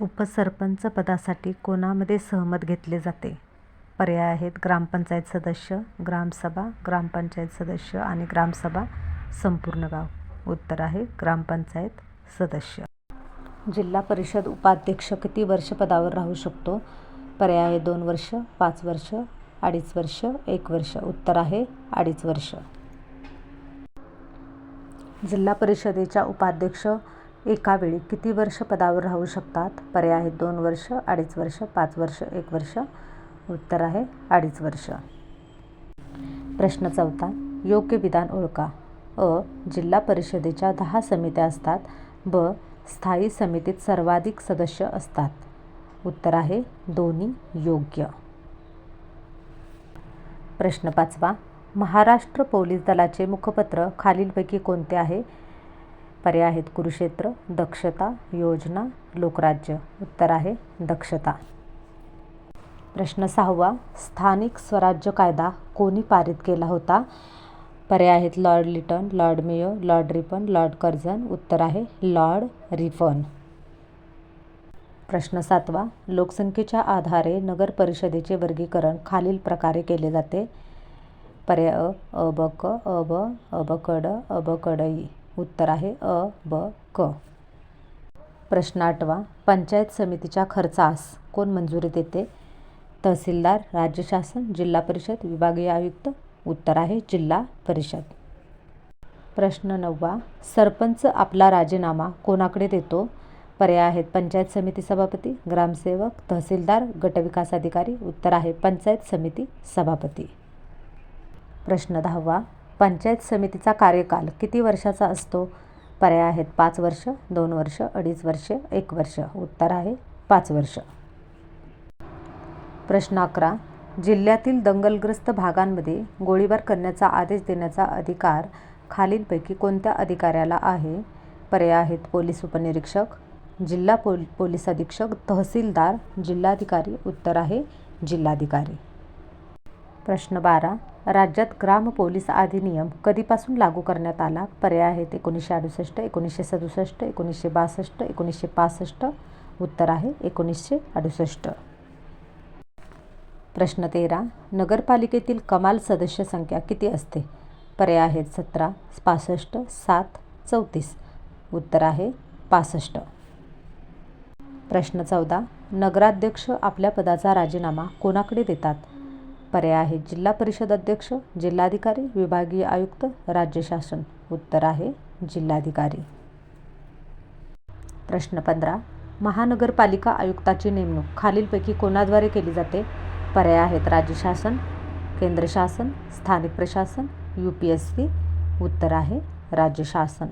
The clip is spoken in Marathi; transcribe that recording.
उपसरपंच पदासाठी कोणामध्ये सहमत घेतले जाते? पर्याय आहेत ग्रामपंचायत सदस्य ग्रामसभा ग्रामपंचायत सदस्य आणि ग्रामसभा संपूर्ण गाव. उत्तर आहे ग्रामपंचायत सदस्य. जिल्हा परिषद उपाध्यक्ष किती वर्ष पदावर राहू शकतो? पर्याय आहे दोन वर्ष पाच वर्ष अडीच वर्ष एक वर्ष. उत्तर आहे अडीच वर्ष. जिल्हा परिषदेच्या उपाध्यक्ष एका वेळी किती वर्ष पदावर राहू शकतात? पर्याय आहेत दोन वर्ष अडीच वर्ष पाच वर्ष एक वर्ष. उत्तर आहे अडीच वर्ष. प्रश्न चौथा. योग्य विधान ओळखा. अ. जिल्हा परिषदेच्या दहा समित्या असतात. ब. स्थायी समितीत सर्वाधिक सदस्य असतात. उत्तर आहे दोन्ही योग्य. प्रश्न पाचवा. महाराष्ट्र पोलीस दलाचे मुखपत्र खालीलपैकी कोणते आहे? पर्याय आहेत. कुरुक्षेत्र दक्षता योजना लोकराज्य. उत्तर आहे दक्षता. प्रश्न सहावा. स्थानिक स्वराज्य कायदा कोणी पारित केला होता? पर्याय आहेत Lord Lytton Lord Mayo Lord Ripon Lord Curzon. उत्तर आहे लॉर्ड रिफन प्रश्न सातवा. लोकसंख्येच्या आधारे नगर परिषदेचे वर्गीकरण खालील प्रकारे केले जाते. पर्याय अ अबक ब क अ ब अ ब अ ब उत्तर आहे अ ब क. प्रश्न आठवा. पंचायत समितीच्या खर्चास कोण मंजुरी देते? तहसीलदार राज्य शासन जिल्हा परिषद विभागीय आयुक्त. उत्तर आहे जिल्हा परिषद. प्रश्न नववा. सरपंच आपला राजीनामा कोणाकडे देतो? पर्याय आहेत पंचायत समिती सभापती ग्रामसेवक तहसीलदार गटविकास अधिकारी. उत्तर आहे पंचायत समिती सभापती. प्रश्न दहावा. पंचायत समितीचा कार्यकाल किती वर्षाचा असतो? पर्याय आहेत पाच वर्ष दोन वर्ष अडीच वर्ष एक वर्ष. उत्तर आहे पाच वर्ष. प्रश्न अकरा. जिल्ह्यातील दंगलग्रस्त भागांमध्ये गोळीबार करण्याचा आदेश देण्याचा अधिकार खालीलपैकी कोणत्या अधिकाऱ्याला आहे? पर्याय आहेत पोलीस उपनिरीक्षक जिल्हा पोल पोलीस अधीक्षक तहसीलदार जिल्हाधिकारी. उत्तर आहे जिल्हाधिकारी. प्रश्न बारा. राज्यात ग्राम पोलीस अधिनियम कधीपासून लागू करण्यात आला? पर्याय आहेत एकोणीसशे अडुसष्ट एकोणीसशे सदुसष्ट एकोणीसशे बासष्ट एकोणीसशे पासष्ट. उत्तर आहे एकोणीसशे अडुसष्ट. प्रश्न तेरा. नगरपालिकेतील कमाल सदस्य संख्या किती असते? पर्याय आहेत सतरा पासष्ट सात चौतीस. उत्तर आहे पासष्ट. प्रश्न चौदा. नगराध्यक्ष आपल्या पदाचा राजीनामा कोणाकडे देतात? पर्याय आहेत जिल्हा परिषद अध्यक्ष जिल्हाधिकारी विभागीय आयुक्त राज्य शासन. उत्तर आहे जिल्हाधिकारी. प्रश्न पंधरा. महानगरपालिका आयुक्ताची नेमणूक. खालीलपैकी कोणाद्वारे केली जाते? पर्याय आहेत राज्य शासन केंद्र शासन स्थानिक प्रशासन यू पी एस सी. उत्तर आहे राज्य शासन.